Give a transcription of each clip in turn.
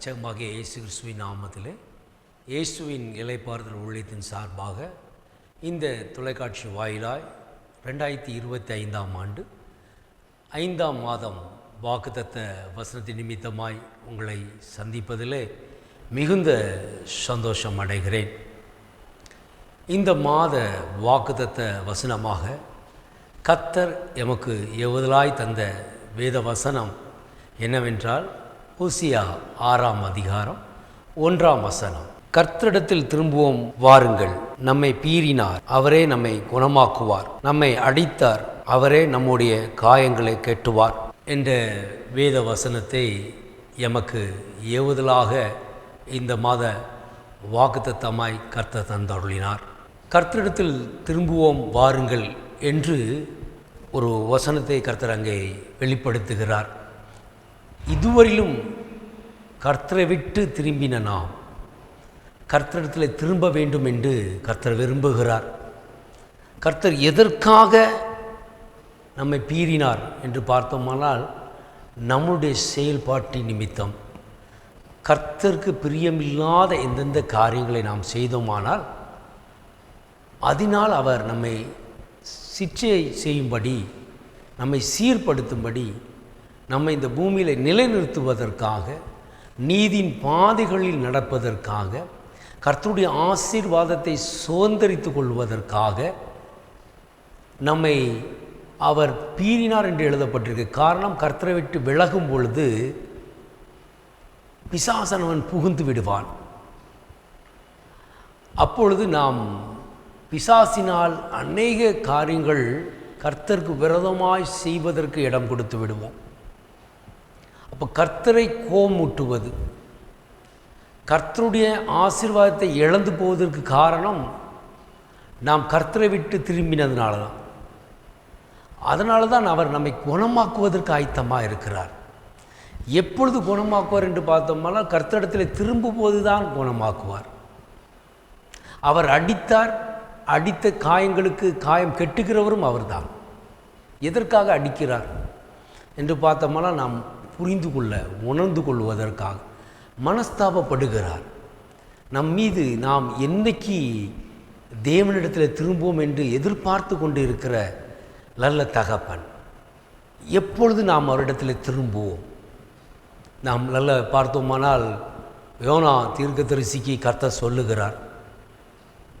கத்தரும் இரட்சகமாகிய இயேசு கிறிஸ்துவின் நாமத்திலே இயேசுவின் இலைப்பாறுதல் ஊழியத்தின் சார்பாக இந்த தொலைக்காட்சி வாயிலாய் ரெண்டாயிரத்தி இருபத்தி ஐந்தாம் ஆண்டு ஐந்தாம் மாதம் வாக்குத்தத்த வசனத்தின் நிமித்தமாய் உங்களை சந்திப்பதிலே மிகுந்த சந்தோஷம் அடைகிறேன். இந்த மாத வாக்குத்தத்த வசனமாக கத்தர் எமக்கு எவதலாய் தந்த வேத வசனம் என்னவென்றால் ஹோசியா ஆறாம் அதிகாரம் ஒன்றாம் வசனம். கர்த்தரிடத்தில் திரும்புவோம் வாருங்கள். நம்மை பீறினார் அவரே நம்மை குணமாக்குவார். நம்மை அடித்தார் அவரே நம்முடைய காயங்களை கெட்டுவார் என்ற வேத வசனத்தை எமக்கு ஏவுதலாக இந்த மாத வாக்குத்தத்தமாய் கர்த்தர் தந்தருளினார். கர்த்தரிடத்தில் திரும்புவோம் வாருங்கள் என்று ஒரு வசனத்தை கர்த்தர் அங்கே வெளிப்படுத்துகிறார். இதுவரையிலும் கர்த்தரை விட்டு திரும்பின நாம். கர்த்தரிடத்தில் திரும்ப வேண்டும் என்று கர்த்தர் விரும்புகிறார். கர்த்தர் எதற்காக நம்மை பீறினார் என்று பார்த்தோமானால் நம்முடைய செயல்பாட்டின் நிமித்தம். கர்த்தருக்கு பிரியமில்லாத எந்தெந்த காரியங்களை நாம் செய்தோமானால் அதனால் அவர் நம்மை சிச்சை செய்யும்படி நம்மை சீர்படுத்தும்படி நம்மை இந்த பூமியில் நிலைநிறுத்துவதற்காக நீதியின் பாதைகளில் நடப்பதற்காக கர்த்தருடைய ஆசீர்வாதத்தை சுதந்திரித்து கொள்வதற்காக நம்மை அவர் பீறினார் என்று எழுதப்பட்டிருக்கு. காரணம் கர்த்தரை விட்டு விலகும் பொழுது பிசாசனவன் புகுந்து விடுவான். அப்பொழுது நாம் பிசாசினால் அநேக காரியங்கள் கர்த்தருக்கு விரதமாய் செய்வதற்கு இடம் கொடுத்து விடுவோம். அப்போ கர்த்தரை கோமுட்டுவது. கர்த்தருடைய ஆசீர்வாதத்தை இழந்து போவதற்கு காரணம் நாம் கர்த்தரை விட்டு திரும்பினதுனால தான் அதனால தான் அவர் நம்மை குணமாக்குவதற்கு ஆயத்தமாக இருக்கிறார். எப்பொழுது குணமாக்குவார் என்று பார்த்தோம்னா கர்த்தரிடத்தில் திரும்பும்போது தான் குணமாக்குவார். அவர் அடித்தார் அடித்த காயங்களுக்கு காயம் கெட்டுகிறவரும் அவர்தான். எதற்காக அடிக்கிறார்? என்று பார்த்தோம்னா நாம் புரிந்து கொள்ள உணர்ந்து கொள்வதற்காக மனஸ்தாபப்படுகிறார். நம் மீது நாம் என்னைக்கு தேவனிடத்தில் திரும்புவோம் என்று எதிர்பார்த்து கொண்டு இருக்கிற நல்ல தகப்பன் எப்பொழுது நாம் அவரிடத்தில் திரும்புவோம்? நாம் நல்ல பார்த்தோமானால் யோனா தீர்க்கதரிசிக்கு கர்த்தர் சொல்லுகிறார்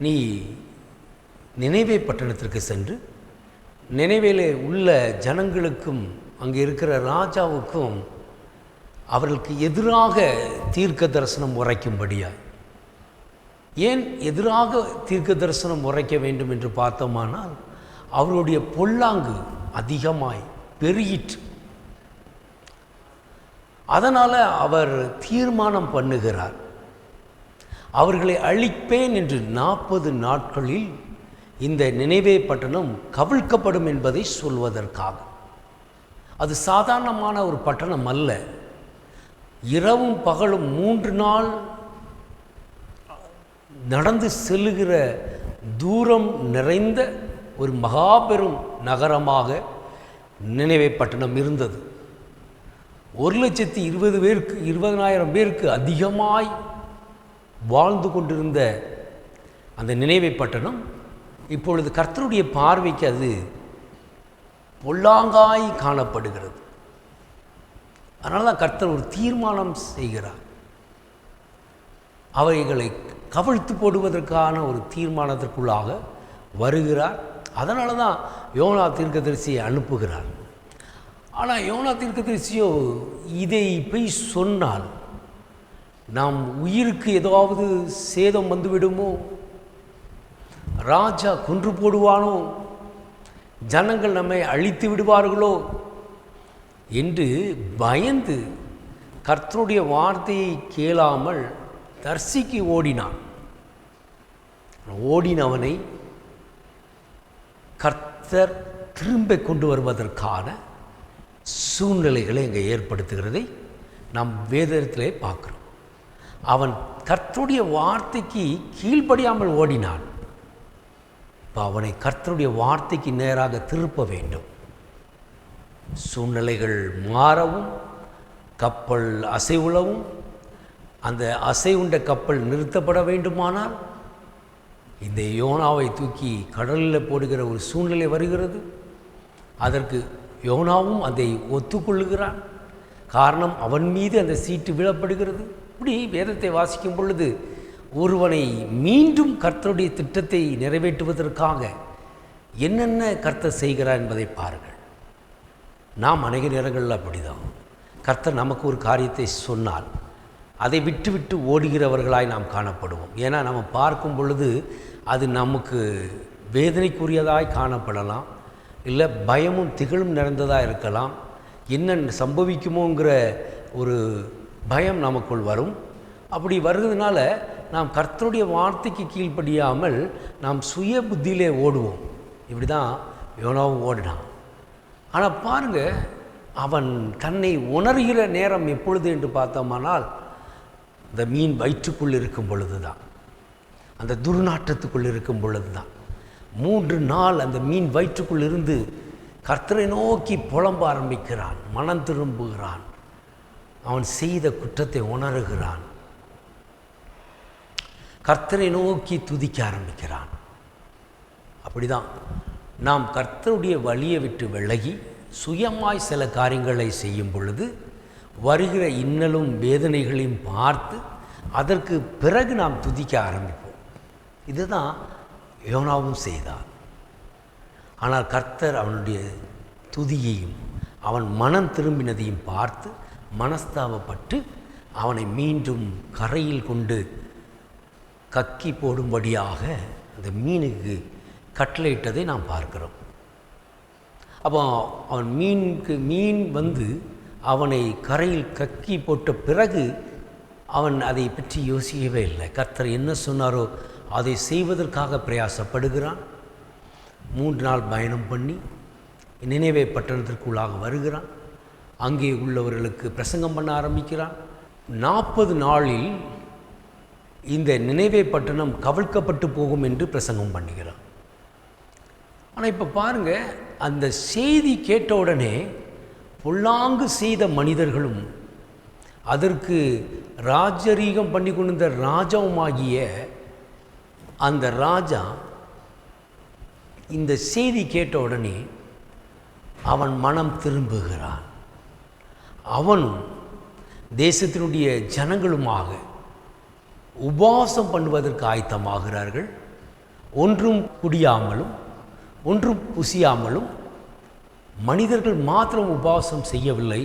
நீ நினைவே பட்டணத்திற்கு சென்று நினைவேலே உள்ள ஜனங்களுக்கும் அங்கே இருக்கிற ராஜாவுக்கும் அவர்களுக்கு எதிராக தீர்க்க தரிசனம் உரைக்கும்படியாய் ஏன் எதிராக தீர்க்க தரிசனம் உரைக்க வேண்டும் என்று பார்த்தோமானால் அவருடைய பொல்லாங்கு அதிகமாய் பெருகிற்று. அதனால் அவர் தீர்மானம் பண்ணுகிறார். அவர்களை அழிப்பேன் என்று நாற்பது நாட்களில் இந்த நினைவே பட்டணம் கவிழ்க்கப்படும் என்பதை சொல்வதற்காக. அது சாதாரணமான ஒரு பட்டணம் அல்ல. இரவும் பகலும் மூன்று நாள் நடந்து செல்லுகிற தூரம் நிறைந்த ஒரு மகாபெரும் நகரமாக நினைவே பட்டணம் இருந்தது. ஒரு லட்சத்தி இருபது பேருக்கு இருபதனாயிரம் பேருக்கு அதிகமாய் வாழ்ந்து கொண்டிருந்த அந்த நினைவை பட்டணம் இப்பொழுது கர்த்தருடைய பார்வைக்கு அது பொல்லாங்காய் காணப்படுகிறது. அதனால தான் கர்த்தர் ஒரு தீர்மானம் செய்கிறார். அவைகளை கவிழ்த்து போடுவதற்கான ஒரு தீர்மானத்திற்குள்ளாக வருகிறார். அதனால தான் யோனா தீர்க்கதரிசியை அனுப்புகிறார். ஆனால் யோனா தீர்க்கதரிசியோ இதை போய் சொன்னால் நாம் உயிருக்கு ஏதாவது சேதம் வந்துவிடுமோ? ராஜா கொன்று போடுவானோ? ஜனங்கள் நம்மை அழித்து விடுவார்களோ என்று பயந்து கர்த்தருடைய வார்த்தையை கேளாமல் தர்சிக்கு ஓடினான். ஓடினவனை கர்த்தர் திரும்ப கொண்டு வருவதற்கான சூழ்நிலைகளை இங்கே ஏற்படுத்துகிறதை நாம் வேதத்திலே பார்க்குறோம். அவன் கர்த்தருடைய வார்த்தைக்கு கீழ்ப்படியாமல் ஓடினான். இப்போ அவனை கர்த்தருடைய வார்த்தைக்கு நேராக திருப்ப வேண்டும். சூழ்நிலைகள் மாறவும் கப்பல் அசைவுளவும் அந்த அசைவுண்ட கப்பல் நிறுத்தப்பட வேண்டுமானால் இந்த யோனாவை தூக்கி கடலில் போடுகிற ஒரு சூழ்நிலை வருகிறது. அதற்கு யோனாவும் அதை ஒத்துக்கொள்ளுகிறான். காரணம் அவன் மீது அந்த சீட்டு விழப்படுகிறது. இப்படி வேதத்தை வாசிக்கும் பொழுது ஒருவனை மீண்டும் கர்த்தருடைய திட்டத்தை நிறைவேற்றுவதற்காக என்னென்ன கர்த்தர் செய்கிறார் என்பதை பாருங்கள். நாம் அநேக நேரங்களில் அப்படிதான். கர்த்தர் நமக்கு ஒரு காரியத்தை சொன்னால் அதை விட்டு விட்டு ஓடுகிறவர்களாய் நாம் காணப்படுவோம். ஏன்னா நம்ம பார்க்கும் பொழுது அது நமக்கு வேதனைக்குரியதாய் காணப்படலாம். இல்லை பயமும் திகழும் நிறைந்ததாக இருக்கலாம். என்ன சம்பவிக்குமோங்கிற ஒரு பயம் நமக்குள் வரும். அப்படி வருவதனால நாம் கர்த்தருடைய வார்த்தைக்கு கீழ்ப்படியாமல் நாம் சுய புத்தியிலே ஓடுவோம். இப்படி தான் யோனாவும் ஓடினான். ஆனால் பாருங்க அவன் தன்னை உணர்கிற நேரம் எப்பொழுது என்று பார்த்தோமானால் இந்த மீன் வயிற்றுக்குள் இருக்கும் பொழுது தான் அந்த துர்நாற்றத்துக்குள் இருக்கும் பொழுது தான் மூன்று நாள் அந்த மீன் வயிற்றுக்குள் இருந்து கர்த்தரை நோக்கி புலம்ப ஆரம்பிக்கிறான் மனம் திரும்புகிறான். அவன் செய்த குற்றத்தை உணர்கிறான். கர்த்தரை நோக்கி துதிக்க ஆரம்பிக்கிறான். அப்படிதான். நாம் கர்த்தருடைய வழியை விட்டு விலகி சுயமாய் சில காரியங்களை செய்யும் பொழுது வருகிற இன்னலும் வேதனைகளையும் பார்த்து அதற்கு பிறகு நாம் துதிக்க ஆரம்பிப்போம். இதுதான் யோனாவும் செய்தார் ஆனால் கர்த்தர் அவனுடைய துதியையும் அவன் மனம் திரும்பினதையும் பார்த்து மனஸ்தாபப்பட்டு அவனை மீண்டும் கரையில் கொண்டு கக்கி போடும்படியாக அந்த மீனுக்கு கட்டளையிட்டதை நாம் பார்க்கிறோம். அப்போ அவன் மீனுக்கு மீன் வந்து அவனை கரையில் கக்கி போட்ட பிறகு அவன் அதை பற்றி யோசிக்கவே இல்லை. கர்த்தர் என்ன சொன்னாரோ அதை செய்வதற்காக பிரயாசப்படுகிறான். மூன்று நாள் பயணம் பண்ணி நினைவே பட்டணத்திற்குள்ளாக வருகிறான். அங்கே உள்ளவர்களுக்கு பிரசங்கம் பண்ண ஆரம்பிக்கிறான். நாற்பது நாளில் இந்த நினைவை பட்டணம் கவிழ்க்கப்பட்டு போகும் என்று பிரசங்கம் பண்ணுகிறான். ஆனால் இப்போ பாருங்க அந்த செய்தி கேட்ட உடனே பொல்லாங்கு செய்த மனிதர்களும் அதற்கு ராஜரீகம் பண்ணி கொண்டிருந்த ராஜாவுமாகிய அந்த ராஜா இந்த செய்தி கேட்ட உடனே அவன் மனம் திரும்புகிறான். அவனும் தேசத்தினுடைய ஜனங்களுமாக உபவாசம் பண்ணுவதற்கு ஆயத்தமாகிறார்கள். ஒன்றும் குடியாமலும் ஒன்றும் புசியாமலும் மனிதர்கள் மாத்திரம் உபவாசம் செய்யவில்லை.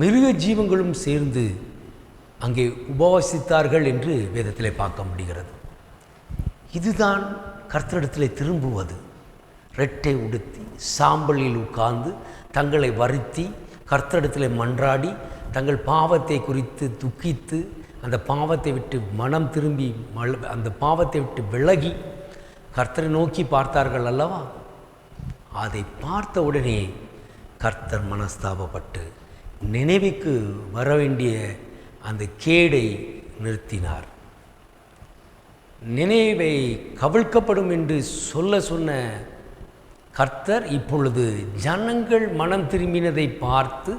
மிருக ஜீவங்களும் சேர்ந்து அங்கே உபவாசித்தார்கள் என்று வேதத்தில் பார்க்க முடிகிறது. இதுதான் கர்த்தரிடத்தில் திரும்புவது. ரெட்டை உடுத்தி சாம்பலில் உட்கார்ந்து தங்களை வருத்தி கர்த்தரிடத்தில் மன்றாடி தங்கள் பாவத்தை குறித்து துக்கித்து அந்த பாவத்தை விட்டு மனம் திரும்பி மல் அந்த பாவத்தை விட்டு விலகி கர்த்தரை நோக்கி பார்த்தார்கள் அல்லவா? அதை பார்த்த உடனே கர்த்தர் மனஸ்தாபப்பட்டு நினைவுக்கு வர வேண்டிய அந்த கேடை நிறுத்தினார். நினைவை கவிழ்க்கப்படும் என்று சொல்ல சொன்ன கர்த்தர் இப்பொழுது ஜனங்கள் மனம் திரும்பினதை பார்த்து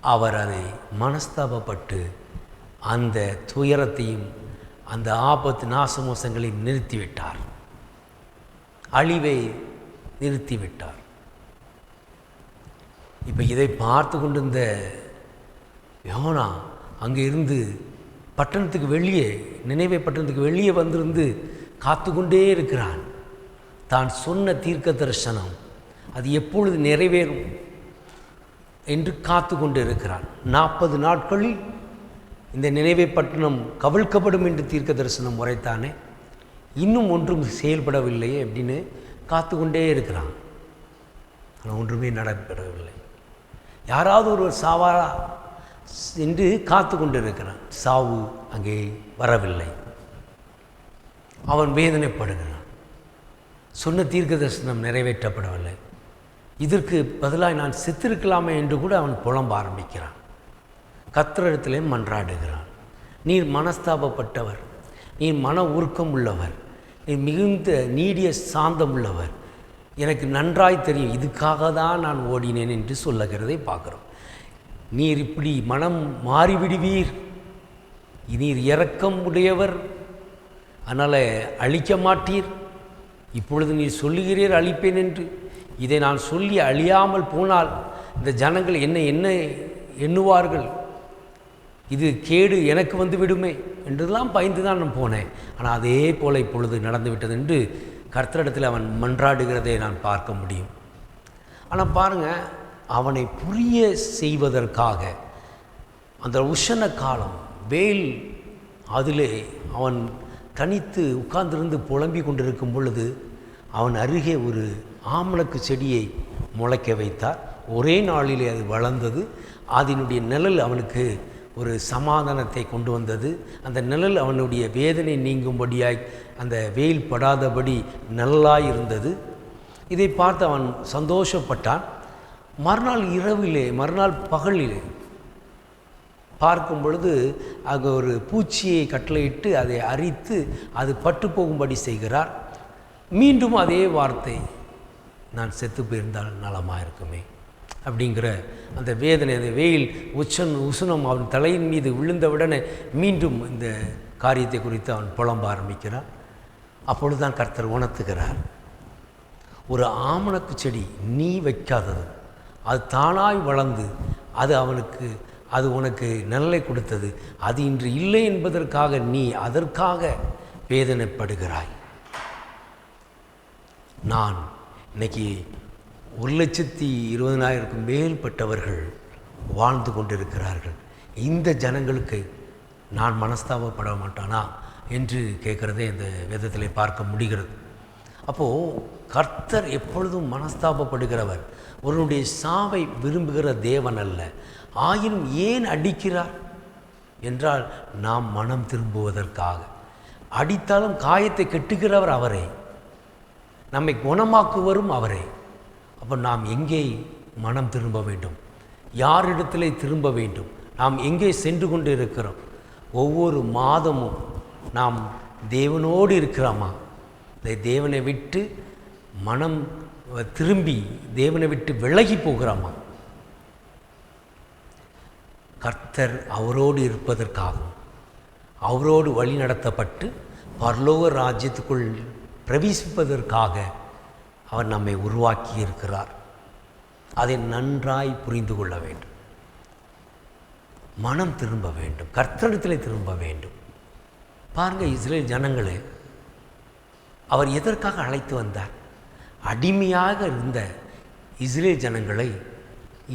அவர் அதை மனஸ்தாபப்பட்டு அந்த துயரத்தையும் அந்த ஆபத்து நாசமோசங்களையும் நிறுத்திவிட்டார். அழிவை நிறுத்திவிட்டார். இப்போ இதை பார்த்து கொண்டிருந்த யோனா அங்கே இருந்து பட்டணத்துக்கு வெளியே நினைவை பட்டணத்துக்கு வெளியே வந்திருந்து காத்து கொண்டே இருக்கிறான். தான் சொன்ன தீர்க்க தரிசனம் அது எப்பொழுது நிறைவேறும்? என்று காத்து கொண்டு இருக்கிறான் நாற்பது நாட்களில் இந்த நினைவை பட்டணம் கவிழ்க்கப்படும் என்று தீர்க்க தரிசனம் உரைத்தானே இன்னும் ஒன்றும் செயல்படவில்லையே அப்படின்னு காத்து கொண்டே இருக்கிறான். ஆனால் ஒன்றுமே நடைபெறவில்லை. யாராவது ஒருவர் சாவாரா என்று காத்து கொண்டு இருக்கிறான் சாவு அங்கே வரவில்லை. அவன் வேதனைப்படுகிறான். சொன்ன தீர்க்க தரிசனம் நிறைவேற்றப்படவில்லை. இதற்கு பதிலாக நான் செத்திருக்கலாமே என்று கூட அவன் புலம்ப ஆரம்பிக்கிறான். கத்திரிடத்திலே மன்றாடுகிறான். நீர் மனஸ்தாபப்பட்டவர். நீர் மன உருக்கம் உள்ளவர். நீர் மிகுந்த நீடிய சாந்தம் உள்ளவர். எனக்கு நன்றாய் தெரியும். இதுக்காக தான் நான் ஓடினேன் என்று சொல்லுகிறதை பார்க்குறோம். நீர் இப்படி மனம் மாறிவிடுவீர். நீர் இறக்கம் உடையவர். அதனால் அழிக்க மாட்டீர். இப்பொழுது நீர் சொல்லுகிறீர் அழிப்பேன் என்று. இதை நான் சொல்லி அழியாமல் போனால் இந்த ஜனங்கள் என்ன என்ன எண்ணுவார்கள்? இது கேடு எனக்கு வந்து விடுமே என்றெல்லாம் பயந்து தான் நான் போனேன். ஆனால் அதே போல் இப்பொழுது நடந்துவிட்டது என்று கர்த்தரிடத்தில் அவன் மன்றாடுகிறதை நான் பார்க்க முடியும். ஆனால் பாருங்கள் அவனை புரிய செய்வதற்காக அந்த உஷண காலம் வெயில் அதிலே அவன் தனித்து உட்கார்ந்திருந்து புலம்பிக் கொண்டிருக்கும் பொழுது அவன் அருகே ஒரு ஆமணக்கு செடியை முளைக்க வைத்தார். ஒரே நாளிலே அது வளர்ந்தது. அதனுடைய நிழல் அவனுக்கு ஒரு சமாதானத்தை கொண்டு வந்தது. அந்த நிழல் அவனுடைய வேதனை நீங்கும்படியாய் அந்த வெயில் படாதபடி நல்லாய் இருந்தது. இதை பார்த்து அவன் சந்தோஷப்பட்டான். மறுநாள் இரவிலே மறுநாள் பகலிலே பார்க்கும் பொழுது அங்கே ஒரு பூச்சியை கட்டளையிட்டு அதை அரித்து அது பட்டு போகும்படி செய்கிறார். மீண்டும் அதே வார்த்தை. நான் செத்து போயிருந்தால் நலமாக இருக்குமே அப்படிங்கிற அந்த வேதனை அந்த வெயில் உச்சன் உசுனம் அவன் தலையின் மீது விழுந்தவுடனே மீண்டும் இந்த காரியத்தை குறித்து அவன் புலம்ப ஆரம்பிக்கிறான். அப்பொழுதுதான் கர்த்தர் உணர்த்துகிறார். ஒரு ஆமணக்கு செடி நீ வைக்காதது. அது தானாய் வளர்ந்து அது அவனுக்கு அது உனக்கு நல்லை கொடுத்தது. அது இன்று இல்லை என்பதற்காக நீ அதற்காக வேதனைப்படுகிறாய். நான் இன்னைக்கு ஒரு லட்சத்தி இருபதனாயிரக்கும் மேற்பட்டவர்கள் வாழ்ந்து கொண்டிருக்கிறார்கள். இந்த ஜனங்களுக்கு நான் மனஸ்தாபப்பட மாட்டானா என்று கேட்குறதே இந்த வேதத்தில் பார்க்க முடிகிறது. அப்போது கர்த்தர் எப்பொழுதும் மனஸ்தாபப்படுகிறவர். ஒருவனுடைய சாவை விரும்புகிற தேவன் அல்ல. ஆயினும் ஏன் அடிக்கிறார்? என்றால் நாம் மனம் திரும்புவதற்காக. அடித்தாலும் காயத்தை கெட்டுகிறவர் அவரே. நம்மை குணமாக்குவரும் அவரே. அப்போ நாம் எங்கே மனம் திரும்ப வேண்டும்? யாரிடத்திலே திரும்ப வேண்டும்? நாம் எங்கே சென்று கொண்டு இருக்கிறோம்? ஒவ்வொரு மாதமும் நாம் தேவனோடு இருக்கிறோமா? இந்த தேவனை விட்டு மனம் திரும்பி தேவனை விட்டு விலகி போகிறோமா? கர்த்தர் அவரோடு இருப்பதற்காகவும் அவரோடு வழி நடத்தப்பட்டு பரலோக ராஜ்யத்துக்குள் பிரவேசிப்பதற்காக அவர் நம்மை உருவாக்கி இருக்கிறார் அதை நன்றாய் புரிந்து கொள்ள வேண்டும். மனம் திரும்ப வேண்டும். கர்த்தரிடத்தில் திரும்ப வேண்டும். பாருங்க இஸ்ரேல் ஜனங்களே அவர் எதற்காக அழைத்து வந்தார்? அடிமையாக இருந்த இஸ்ரேல் ஜனங்களை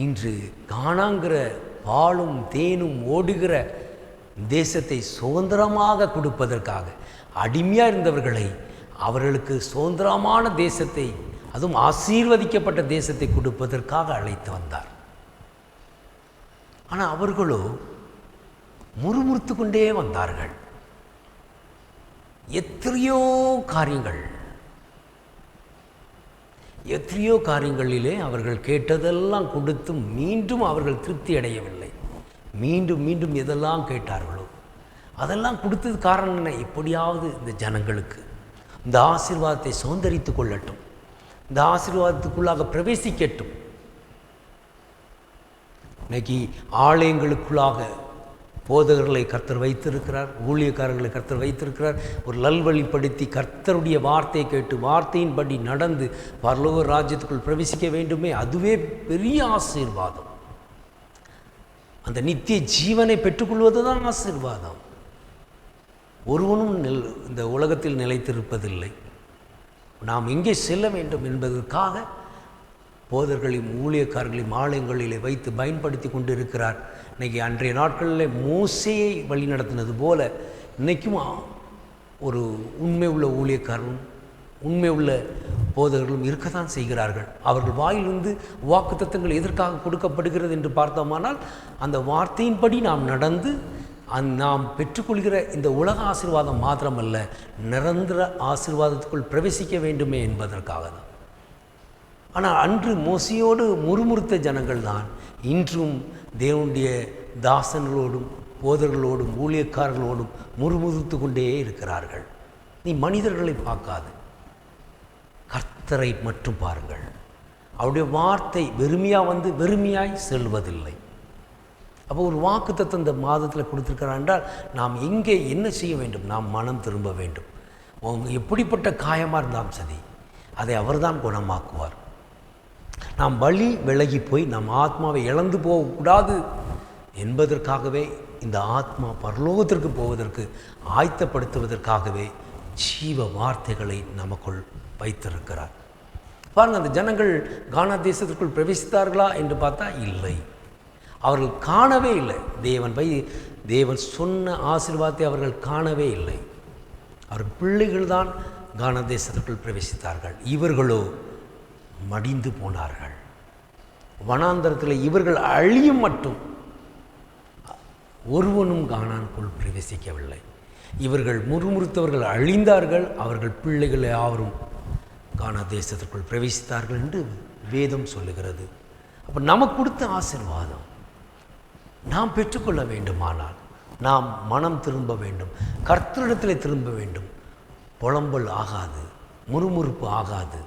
இன்று காணாங்கிற பாலும் தேனும் ஓடுகிற தேசத்தை சுதந்திரமாக கொடுப்பதற்காக அடிமையாக இருந்தவர்களை அவர்களுக்கு சுதந்திரமான தேசத்தை அதுவும் ஆசீர்வதிக்கப்பட்ட தேசத்தை கொடுப்பதற்காக அழைத்து வந்தார். ஆனால் அவர்களோ முறுமுறுத்து கொண்டே வந்தார்கள். எத்தனையோ காரியங்கள் எத்தனையோ காரியங்களிலே அவர்கள் கேட்டதெல்லாம் கொடுத்தும் மீண்டும் அவர்கள் திருப்தி அடையவில்லை. மீண்டும் மீண்டும் எதெல்லாம் கேட்டார்களோ அதெல்லாம் கொடுத்தது காரணம் என்ன? எப்படியாவது இந்த ஜனங்களுக்கு. இந்த ஆசீர்வாதத்தை சுதந்திரித்து கொள்ளட்டும். இந்த ஆசீர்வாதத்துக்குள்ளாக பிரவேசிக்கட்டும். இன்னைக்கு ஆலயங்களுக்குள்ளாக போதகர்களை கர்த்தர் வைத்திருக்கிறார் ஊழியக்காரர்களை கர்த்தர் வைத்திருக்கிறார். ஒரு நல்வழிப்படுத்தி கர்த்தருடைய வார்த்தையை கேட்டு வார்த்தையின்படி நடந்து பரலோக ராஜ்யத்துக்குள் பிரவேசிக்க வேண்டுமே அதுவே பெரிய ஆசீர்வாதம். அந்த நித்திய ஜீவனை பெற்றுக்கொள்வது தான் ஆசீர்வாதம். ஒருவனும் நில் இந்த உலகத்தில் நிலைத்திருப்பதில்லை. நாம் எங்கே செல்ல வேண்டும் என்பதற்காக போதர்களையும் ஊழியக்காரர்களையும் ஆலயங்களிலே வைத்து பயன்படுத்தி கொண்டு இருக்கிறார் இன்றைக்கி அன்றைய நாட்களில் மூசையை வழி நடத்தினது போல இன்றைக்கும் ஒரு உண்மை உள்ள ஊழியக்காரரும் உண்மை உள்ள போதகர்களும் இருக்கத்தான் செய்கிறார்கள். அவர்கள் வாயிலிருந்து வாக்குத்தத்தங்கள் எதற்காக கொடுக்கப்படுகிறது என்று பார்த்தோமானால் அந்த வார்த்தையின்படி நாம் நடந்து அந் நாம் பெற்றுக்கொள்கிற இந்த உலக ஆசீர்வாதம் மாத்திரமல்ல நிரந்தர ஆசீர்வாதத்துக்குள் பிரவேசிக்க வேண்டுமே என்பதற்காக தான் ஆனால் அன்று மோசியோடு முறுமுறுத்த ஜனங்கள் தான் இன்றும் தேவனுடைய தாசர்களோடும் போதர்களோடும் ஊழியக்காரர்களோடும் முறுமுறுத்து கொண்டே இருக்கிறார்கள். நீ மனிதர்களை பார்க்காது. கர்த்தரை மட்டும் பாருங்கள். அவருடைய வார்த்தை வெறுமையாக வந்து வெறுமையாய் செல்வதில்லை. அப்போ ஒரு வாக்குத்தத்தம் இந்த மாதத்தில் கொடுத்துருக்கிறார் என்றால் நாம் எங்கே என்ன செய்ய வேண்டும்? நாம் மனம் திரும்ப வேண்டும். எப்படிப்பட்ட காயமாக இருந்தாலும் சரி அதை அவர்தான் குணமாக்குவார். நாம் வழி விலகி போய் நம் ஆத்மாவை இழந்து போகக்கூடாது என்பதற்காகவே இந்த ஆத்மா பரலோகத்திற்கு போவதற்கு ஆயத்தப்படுத்துவதற்காகவே ஜீவ வார்த்தைகளை நமக்குள் வைத்திருக்கிறார். பாருங்கள் அந்த ஜனங்கள் கானா தேசத்திற்குள் பிரவேசித்தார்களா என்று பார்த்தா இல்லை. அவர்கள் காணவே இல்லை. தேவன் பை தேவன் சொன்ன ஆசீர்வாதத்தை அவர்கள் காணவே இல்லை. அவர் பிள்ளைகள் தான் கான தேசத்திற்குள் பிரவேசித்தார்கள். இவர்களோ மடிந்து போனார்கள். வனாந்தரத்தில் இவர்கள் அழியும் மட்டும் ஒருவனும் கானானுக்குள் பிரவேசிக்கவில்லை. இவர்கள் முறுமுறுத்தவர்கள் அழிந்தார்கள். அவர்கள் பிள்ளைகள் யாவரும் கானா தேசத்திற்குள் பிரவேசித்தார்கள் என்று வேதம் சொல்லுகிறது. அப்போ நமக்கு கொடுத்த ஆசீர்வாதம் நாம் பெற்றுக்கொள்ள வேண்டுமானால் நாம் மனம் திரும்ப வேண்டும். கர்த்தரிடத்தில் திரும்ப வேண்டும். புலம்பல் ஆகாது முறுமுறுப்பு ஆகாது.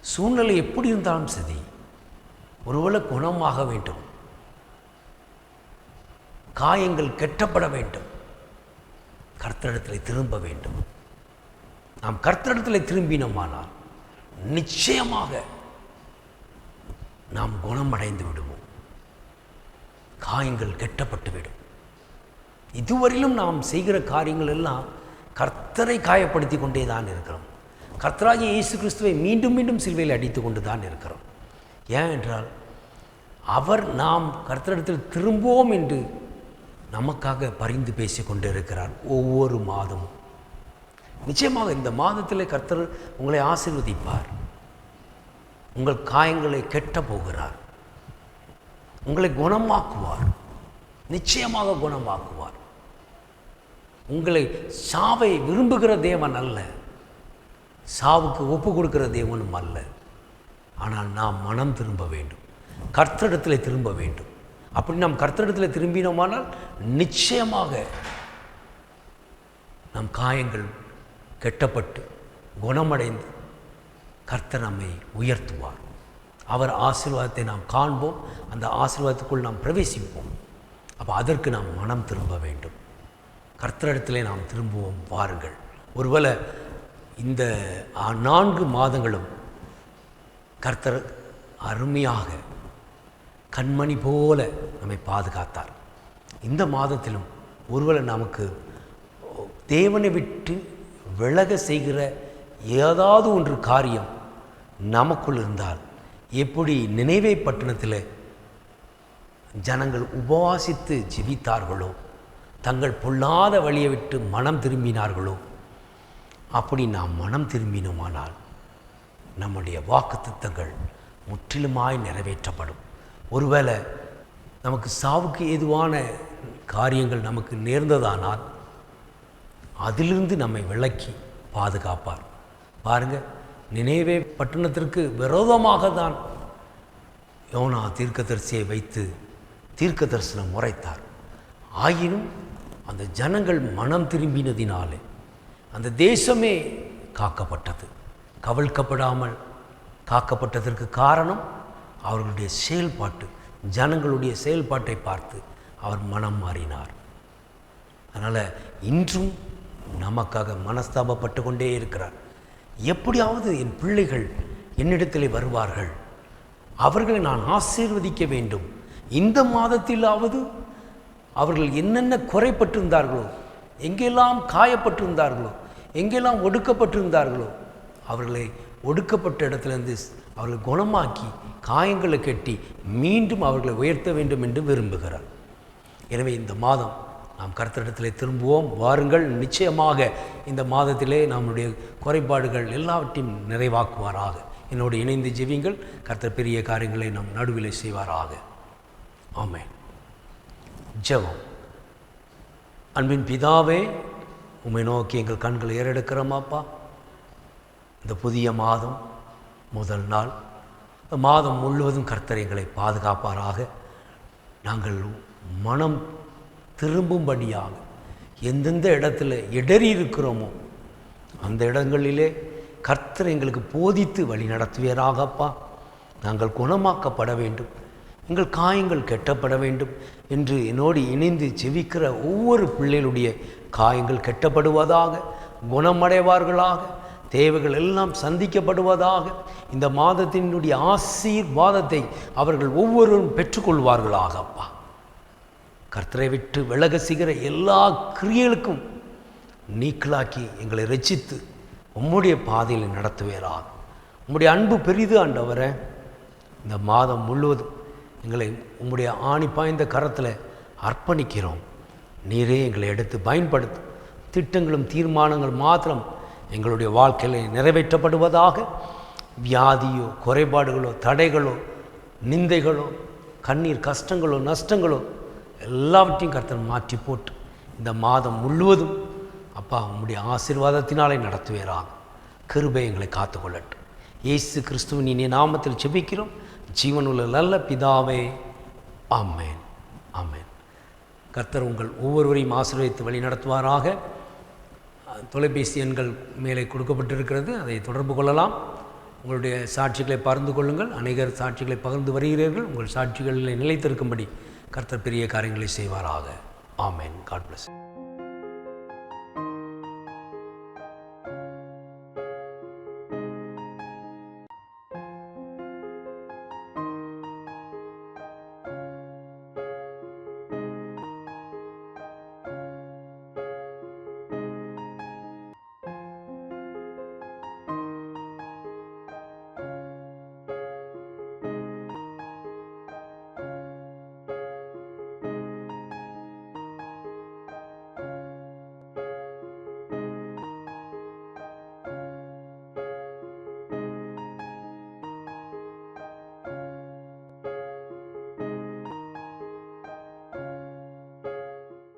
சூழ்நிலை எப்படி இருந்தாலும் சரி ஒருவேளை குணமாக வேண்டும். காயங்கள் கெட்டப்பட வேண்டும். கர்த்தரிடத்தில் திரும்ப வேண்டும். நாம் கர்த்தரிடத்தில் திரும்பினோமானால் நிச்சயமாக நாம் குணமடைந்து விடுவோம். காயங்கள் கெட்டப்பட்டுவிடும். இதுவரையிலும் நாம் செய்கிற காரியங்கள் எல்லாம் கர்த்தரை காயப்படுத்தி கொண்டே தான் இருக்கிறோம். கர்த்தராகிய இயேசு கிறிஸ்துவை மீண்டும் மீண்டும் சிலுவையில் அடித்து கொண்டு தான் இருக்கிறோம். ஏன் என்றால் அவர் நாம் கர்த்தரிடத்தில் திரும்புவோம் என்று நமக்காக பரிந்து பேசி கொண்டு இருக்கிறார் ஒவ்வொரு மாதமும். நிச்சயமாக இந்த மாதத்தில் கர்த்தர் உங்களை ஆசீர்வதிப்பார். உங்கள் காயங்களை கெட்ட போகிறார். உங்களை குணமாக்குவார். நிச்சயமாக குணமாக்குவார். உங்களை சாவை விரும்புகிற தேவன் அல்ல. சாவுக்கு ஒப்பு கொடுக்கிற தேவனும் அல்ல. ஆனால் நாம் மனம் திரும்ப வேண்டும். கர்த்தரிடத்தில் திரும்ப வேண்டும். அப்படி நாம் கர்த்தரிடத்தில் திரும்பினோமானால் நிச்சயமாக நம் காயங்கள் கெட்டப்பட்டு குணமடைந்து கர்த்தர் நம்மை உயர்த்துவார். அவர் ஆசீர்வாதத்தை நாம் காண்போம். அந்த ஆசீர்வாதத்துக்குள் நாம் பிரவேசிப்போம். அப்போ அதற்கு நாம் மனம் திரும்ப வேண்டும். கர்த்தரிடத்திலே நாம் திரும்புவோம் வாருங்கள். ஒருவேளை இந்த நான்கு மாதங்களும் கர்த்தர் அருமையாக கண்மணி போல நம்மை பாதுகாத்தார். இந்த மாதத்திலும் ஒருவேளை நமக்கு தேவனை விட்டு விலக செய்கிற ஏதாவது ஒன்று காரியம் நமக்குள் இருந்தால் எப்படி நினைவே பட்டணத்தில் ஜனங்கள் உபவாசித்து ஜெபித்தார்களோ தங்கள் பொல்லாத வழியை விட்டு மனம் திரும்பினார்களோ அப்படி நாம் மனம் திரும்பினோமானால் நம்முடைய வாக்கு திட்டங்கள் முற்றிலுமாய் நிறைவேற்றப்படும். ஒருவேளை நமக்கு சாவுக்கு ஏதுவான காரியங்கள் நமக்கு நேர்ந்ததானால் அதிலிருந்து நம்மை விலக்கி பாதுகாப்பார். பாருங்கள் நினைவே பட்டணத்திற்கு விரோதமாக தான் யோனா தீர்க்கதரிசியை வைத்து தீர்க்க தரிசனம் உரைத்தார் ஆயினும் அந்த ஜனங்கள் மனம் திரும்பினதினாலே அந்த தேசமே காக்கப்பட்டது. கவிழ்க்கப்படாமல் காக்கப்பட்டதற்கு காரணம் அவர்களுடைய செயல்பாட்டு ஜனங்களுடைய செயல்பாட்டை பார்த்து அவர் மனம் மாறினார். அதனால் இன்றும் நமக்காக மனஸ்தாபப்பட்டு கொண்டே இருக்கிறார். எப்படியாவது என் பிள்ளைகள் என்னிடத்திலே வருவார்கள். அவர்களை நான் ஆசீர்வதிக்க வேண்டும். இந்த மாதத்திலாவது அவர்கள் என்னென்ன குறைப்பட்டிருந்தார்களோ எங்கெல்லாம் காயப்பட்டிருந்தார்களோ எங்கெல்லாம் ஒடுக்கப்பட்டிருந்தார்களோ அவர்களை ஒடுக்கப்பட்ட இடத்துலேருந்து அவர்களை குணமாக்கி காயங்களை கட்டி மீண்டும் அவர்களை உயர்த்த வேண்டும் என்று விரும்புகிறார். எனவே இந்த மாதம் நாம் கர்த்தரிடத்திலே திரும்புவோம். வாருங்கள் நிச்சயமாக இந்த மாதத்திலே நம்முடைய குறைபாடுகள் எல்லாவற்றையும் நிறைவாக்குவாராக. என்னோடு இணைந்து ஜீவிங்கள் கர்த்தர் பெரிய காரியங்களை நம் நடுவிலே செய்வாராக. ஆமென். ஜெபம். அன்பின் பிதாவே உண்மை நோக்கி எங்கள் கண்களை ஏறெடுக்கிறோமாப்பா இந்த புதிய மாதம் முதல் நாள். இந்த மாதம் முழுவதும் கர்த்தர் எங்களை பாதுகாப்பாராக. நாங்கள் மனம் திரும்பும்படியாக எந்தெந்த இடத்துல இடறி இருக்கிறோமோ அந்த இடங்களிலே கர்த்தர் எங்களுக்கு போதித்து வழி நடத்துவீராகப்பா. நாங்கள் குணமாக்கப்பட வேண்டும். எங்கள் காயங்கள் கெட்டப்பட வேண்டும் என்று என்னோடு இணைந்து செவிக்கிற ஒவ்வொரு பிள்ளைகளுடைய காயங்கள் கெட்டப்படுவதாக குணமடைவார்களாக தேவைகள் எல்லாம் சந்திக்கப்படுவதாக இந்த மாதத்தினுடைய ஆசீர்வாதத்தை அவர்கள் ஒவ்வொருவரும் பெற்றுக்கொள்வார்களாகப்பா. கர்த்தரை விட்டு விலக சிகிற எல்லா கிரியைகளுக்கும் நீக்கலாக்கி எங்களை ரசித்து உம்முடைய பாதையில் நடத்துவேராக. உம்முடைய அன்பு பெரிது ஆண்டவரை. இந்த மாதம் முழுவதும் எங்களை உம்முடைய ஆணி பாய்ந்த கரத்தில் அர்ப்பணிக்கிறோம். நீரே எங்களை எடுத்து பயன்படுத்து. திட்டங்களும் தீர்மானங்கள் மாத்திரம் எங்களுடைய வாழ்க்கையில் நிறைவேற்றப்படுவதாக. வியாதியோ குறைபாடுகளோ தடைகளோ நிந்தைகளோ கண்ணீர் கஷ்டங்களோ நஷ்டங்களோ எல்லாவற்றையும் கர்த்தர் மாற்றி போட்டு இந்த மாதம் முழுவதும் அப்பா உம்முடைய ஆசீர்வாதத்தினாலே நடத்துவேராக. கிருபை எங்களை காத்துக்கொள்ளட்டும். இயேசு கிறிஸ்துவின் இனிய நாமத்தில் செபிக்கிறோம் ஜீவனுள்ள நல்ல பிதாவே ஆமேன். ஆமேன். கர்த்தர் உங்கள் ஒவ்வொருவரையும் ஆசீர்வதித்து வழி நடத்துவாராக. தொலைபேசி எண்கள் மேலே கொடுக்கப்பட்டிருக்கிறது. அதை தொடர்பு கொள்ளலாம். உங்களுடைய சாட்சிகளை பகிர்ந்து கொள்ளுங்கள். அநேகர் சாட்சிகளை பகிர்ந்து வருகிறீர்கள். உங்கள் சாட்சிகளில் நிலைத்திருக்கும்படி கர்த்தர் பெரிய காரியங்களை செய்வாராக. ஆமேன். God plus